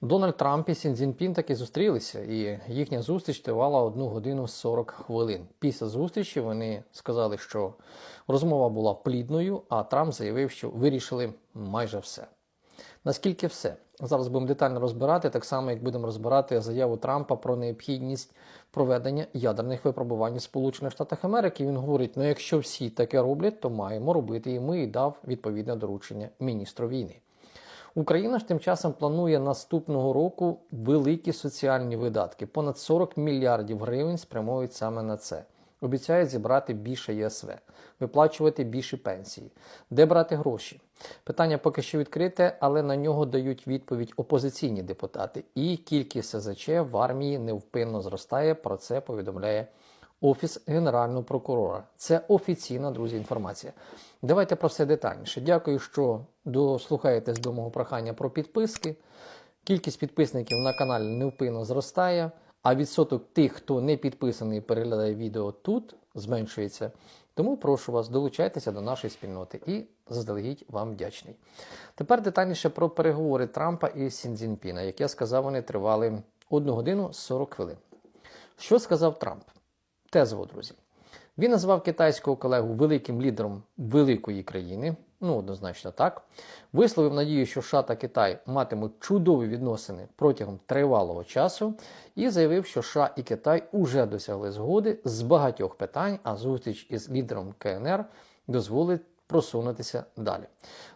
Дональд Трамп і Сін Цзіньпін таки зустрілися, і їхня зустріч тривала 1 годину 40 хвилин. Після зустрічі вони сказали, що розмова була плідною, а Трамп заявив, що вирішили майже все. Наскільки все? Зараз будемо детально розбирати, так само як будемо розбирати заяву Трампа про необхідність проведення ядерних випробувань в Сполучених Штатах Америки. Він говорить: ну якщо всі таке роблять, то маємо робити і ми і дав відповідне доручення міністру війни. Україна ж тим часом планує наступного року великі соціальні видатки. Понад 40 мільярдів гривень спрямують саме на це. Обіцяють зібрати більше ЄСВ, виплачувати більші пенсії. Де брати гроші? Питання поки що відкрите, але на нього дають відповідь опозиційні депутати. І кількість СЗЧ в армії невпинно зростає. Про це повідомляє Офіс Генерального прокурора. Це офіційна, друзі, інформація. Давайте про все детальніше. Дякую, що дослухаєтесь до мого прохання про підписки. Кількість підписників на каналі невпинно зростає, а відсоток тих, хто не підписаний і переглядає відео тут, зменшується. Тому прошу вас, долучайтеся до нашої спільноти і заздалегідь вам вдячний. Тепер детальніше про переговори Трампа і Сіндзінпіна. Як я сказав, вони тривали 1 годину 40 хвилин. Що сказав Трамп? Тезово, друзі. Він назвав китайського колегу великим лідером великої країни, ну однозначно так. Висловив надію, що США та Китай матимуть чудові відносини протягом тривалого часу, і заявив, що США і Китай уже досягли згоди з багатьох питань, а зустріч із лідером КНР дозволить просунутися далі.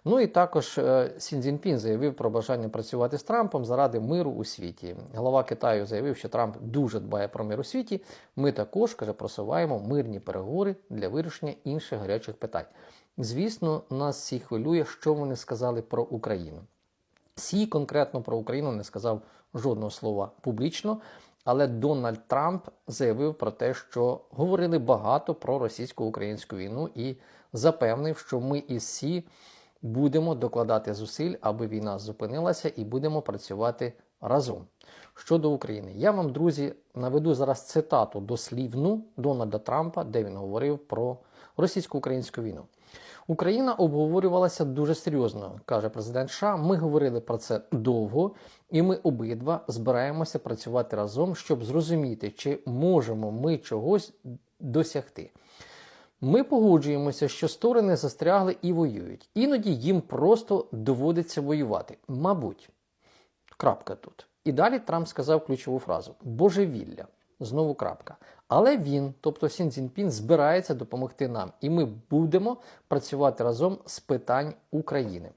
Ну і також е, Сін Цзіньпін заявив про бажання працювати з Трампом заради миру у світі. Глава Китаю заявив, що Трамп дуже дбає про мир у світі. Ми також каже, просуваємо мирні переговори для вирішення інших гарячих питань. Звісно, нас всі хвилює, що вони сказали про Україну. Сі конкретно про Україну не сказав жодного слова публічно, але Дональд Трамп заявив про те, що говорили багато про російсько-українську війну і запевнив, що ми із Сі будемо докладати зусиль, аби війна зупинилася, і будемо працювати разом. Щодо України, я вам, друзі, наведу зараз цитату дослівну Дональда Трампа, де він говорив про російсько-українську війну. Україна обговорювалася дуже серйозно, каже президент США. Ми говорили про це довго, і ми обидва збираємося працювати разом, щоб зрозуміти, чи можемо ми чогось досягти. Ми погоджуємося, що сторони застрягли і воюють. Іноді їм просто доводиться воювати. Мабуть, крапка тут. І далі Трамп сказав ключову фразу: божевілля. Знову крапка. Але він, тобто Сін Цзіньпін, збирається допомогти нам, і ми будемо працювати разом з питань України.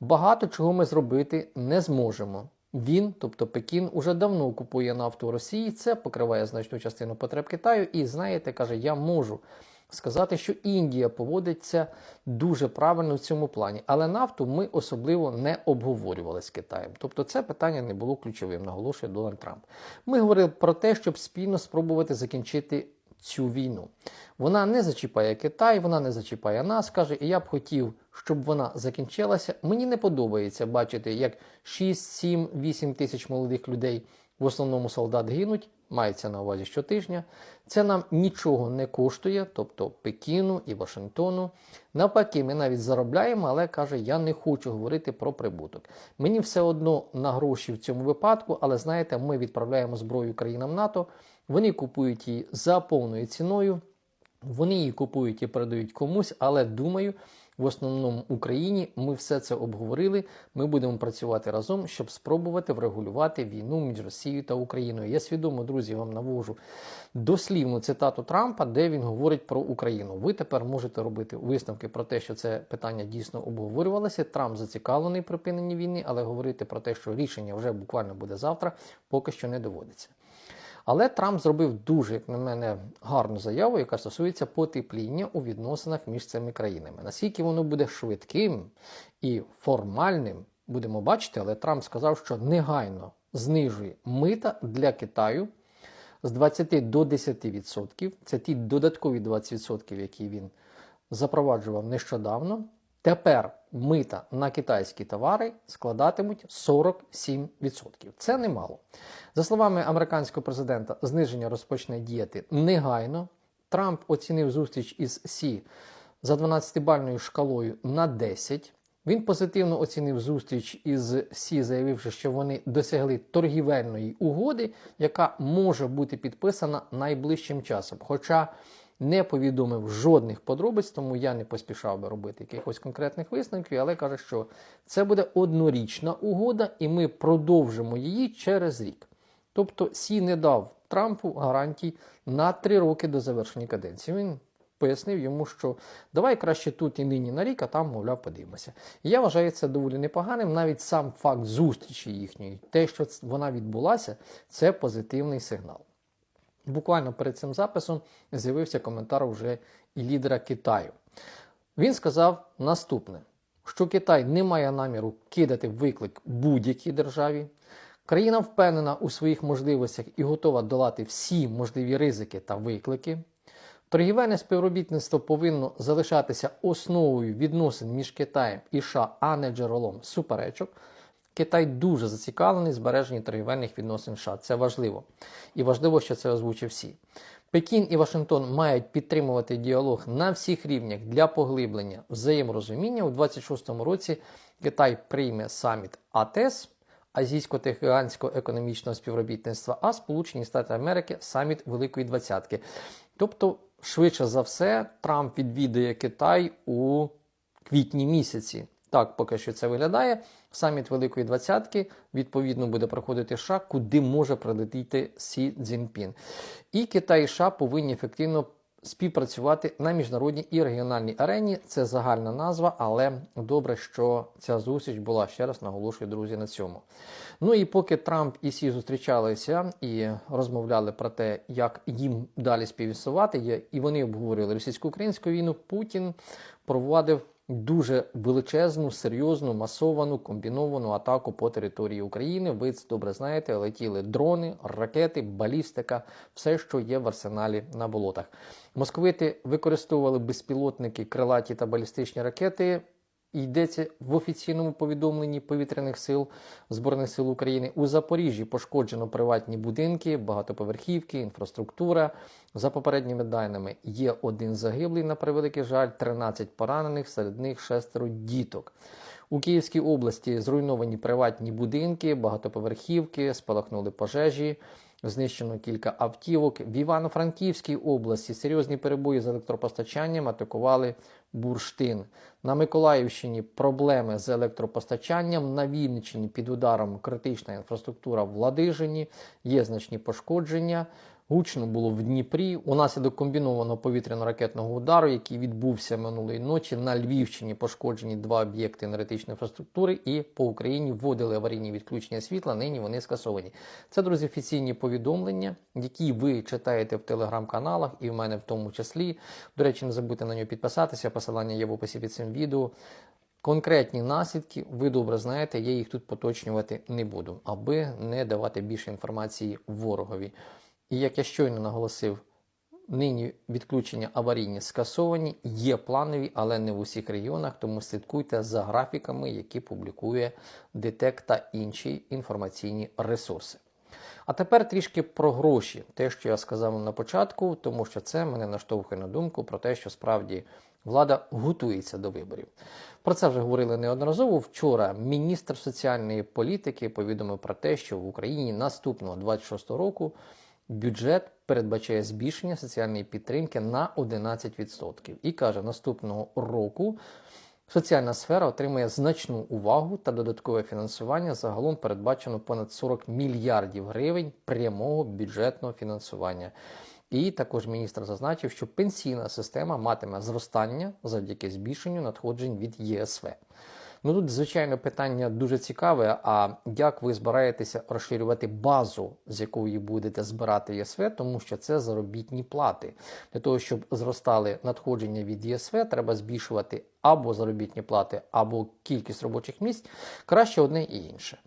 Багато чого ми зробити не зможемо. Він, тобто Пекін, уже давно купує нафту в Росії. Це покриває значну частину потреб Китаю. І знаєте, каже, я можу сказати, що Індія поводиться дуже правильно в цьому плані, але нафту ми особливо не обговорювали з Китаєм. Тобто це питання не було ключовим, наголошує Дональд Трамп. Ми говорили про те, щоб спільно спробувати закінчити. Цю війну вона не зачіпає Китай, вона не зачіпає нас, каже, і я б хотів, щоб вона закінчилася. Мені не подобається бачити, як 6, 7, 8 тисяч молодих людей, в основному солдат гинуть мається на увазі щотижня. Це нам нічого не коштує, тобто Пекіну і Вашингтону. Навпаки, ми навіть заробляємо, але каже, я не хочу говорити про прибуток. Мені все одно на гроші в цьому випадку, але знаєте, ми відправляємо зброю країнам НАТО, вони купують її за повною ціною. Вони її купують і передають комусь, але думаю, в основному Україні ми все це обговорили. Ми будемо працювати разом, щоб спробувати врегулювати війну між Росією та Україною. Я свідомо, друзі, вам навожу дослівну цитату Трампа, де він говорить про Україну. Ви тепер можете робити висновки про те, що це питання дійсно обговорювалося. Трамп зацікавлений припиненні війни, але говорити про те, що рішення вже буквально буде завтра, поки що не доводиться. Але Трамп зробив дуже, як на мене, гарну заяву, яка стосується потепління у відносинах між цими країнами. Наскільки воно буде швидким і формальним, будемо бачити, але Трамп сказав, що негайно знижує мита для Китаю з 20 до 10%. Це ті додаткові 20%, які він запроваджував нещодавно. Тепер мита на китайські товари складатимуть 47%. Це немало. За словами американського президента, зниження розпочне діяти негайно. Трамп оцінив зустріч із Сі за 12-бальною шкалою на 10. Він позитивно оцінив зустріч із Сі, заявивши, що вони досягли торгівельної угоди, яка може бути підписана найближчим часом. Хоча не повідомив жодних подробиць, тому я не поспішав би робити якихось конкретних висновків, але каже, що це буде однорічна угода, і ми продовжимо її через рік. Тобто Сі не дав Трампу гарантій на три роки до завершення каденції. Він пояснив йому, що давай краще тут і нині на рік, а там, мовляв, подивимося. Я вважаю це доволі непоганим. Навіть сам факт зустрічі їхньої, те, що вона відбулася, це позитивний сигнал. Буквально перед цим записом з'явився коментар вже і лідера Китаю. Він сказав наступне: що Китай не має наміру кидати виклик будь-якій державі. Країна впевнена у своїх можливостях і готова долати всі можливі ризики та виклики. Торгівельне співробітництво повинно залишатися основою відносин між Китаєм і США, а не джерелом суперечок. Китай дуже зацікавлений в збереженні торгівельних відносин США. Це важливо. І важливо, що це озвучив всі. Пекін і Вашингтон мають підтримувати діалог на всіх рівнях для поглиблення взаєморозуміння. У 26-му році Китай прийме саміт АТЕС Азійсько-Тихоокеанського економічного співробітництва, а Сполучені Штати Америки саміт Великої Двадцятки. Тобто, швидше за все, Трамп відвідує Китай у квітні місяці. Так, поки що це виглядає. Саміт Великої Двадцятки відповідно буде проходити США, куди може прилетіти Сі Цзіньпін. І Китай і США повинні ефективно співпрацювати на міжнародній і регіональній арені. Це загальна назва, але добре, що ця зустріч була ще раз наголошую, друзі, на цьому. Ну і поки Трамп і Сі зустрічалися і розмовляли про те, як їм далі співіснувати, і вони обговорювали російсько-українську війну, Путін провадив дуже величезну, серйозну, масовану, комбіновану атаку по території України. Ви це добре знаєте, летіли дрони, ракети, балістика, все, що є в арсеналі на болотах. Московити використовували безпілотники, крилаті та балістичні ракети. Йдеться в офіційному повідомленні повітряних сил Збройних сил України. У Запоріжжі пошкоджено приватні будинки, багатоповерхівки, інфраструктура. За попередніми даними є один загиблий на превеликий жаль, 13 поранених, серед них шестеро діток. У Київській області зруйновані приватні будинки, багатоповерхівки, спалахнули пожежі. Знищено кілька автівок. В Івано-Франківській області серйозні перебої з електропостачанням атакували бурштин. На Миколаївщині проблеми з електропостачанням. На Вінниччині під ударом критична інфраструктура в Ладижині. Є значні пошкодження. Гучно було в Дніпрі. Унаслідок комбінованого повітряно-ракетного удару, який відбувся минулої ночі, на Львівщині пошкоджені два об'єкти енергетичної інфраструктури, і по Україні вводили аварійні відключення світла. Нині вони скасовані. Це, друзі, офіційні повідомлення, які ви читаєте в телеграм-каналах, і в мене в тому числі. До речі, не забудьте на нього підписатися. Посилання є в описі під цим відео. Конкретні наслідки, ви добре знаєте, я їх тут поточнювати не буду, аби не давати більше інформації ворогові. І як я щойно наголосив, нині відключення аварійні скасовані, є планові, але не в усіх регіонах, тому слідкуйте за графіками, які публікує ДТЕК та інші інформаційні ресурси. А тепер трішки про гроші, те, що я сказав на початку, тому що це мене наштовхує на думку про те, що справді влада готується до виборів. Про це вже говорили неодноразово. Вчора міністр соціальної політики повідомив про те, що в Україні наступного 26 року бюджет передбачає збільшення соціальної підтримки на 11%. І каже, наступного року соціальна сфера отримає значну увагу та додаткове фінансування. Загалом передбачено понад 40 мільярдів гривень прямого бюджетного фінансування. І також міністр зазначив, що пенсійна система матиме зростання завдяки збільшенню надходжень від ЄСВ. Ну тут, звичайно, питання дуже цікаве. А як ви збираєтеся розширювати базу, з якої будете збирати ЄСВ, тому що це заробітні плати. Для того, щоб зростали надходження від ЄСВ, треба збільшувати або заробітні плати, або кількість робочих місць. Краще одне і інше.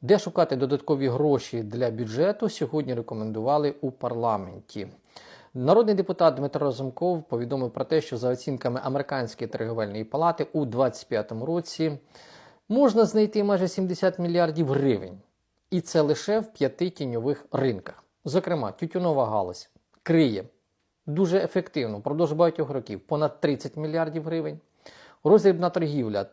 Де шукати додаткові гроші для бюджету, сьогодні рекомендували у парламенті. Народний депутат Дмитро Разумков повідомив про те, що за оцінками Американської торговельної палати у 2025 році можна знайти майже 70 мільярдів гривень. І це лише в п'яти тіньових ринках. Зокрема, тютюнова галузь криє дуже ефективно впродовж багатьох років понад 30 мільярдів гривень. Роздрібна торгівля та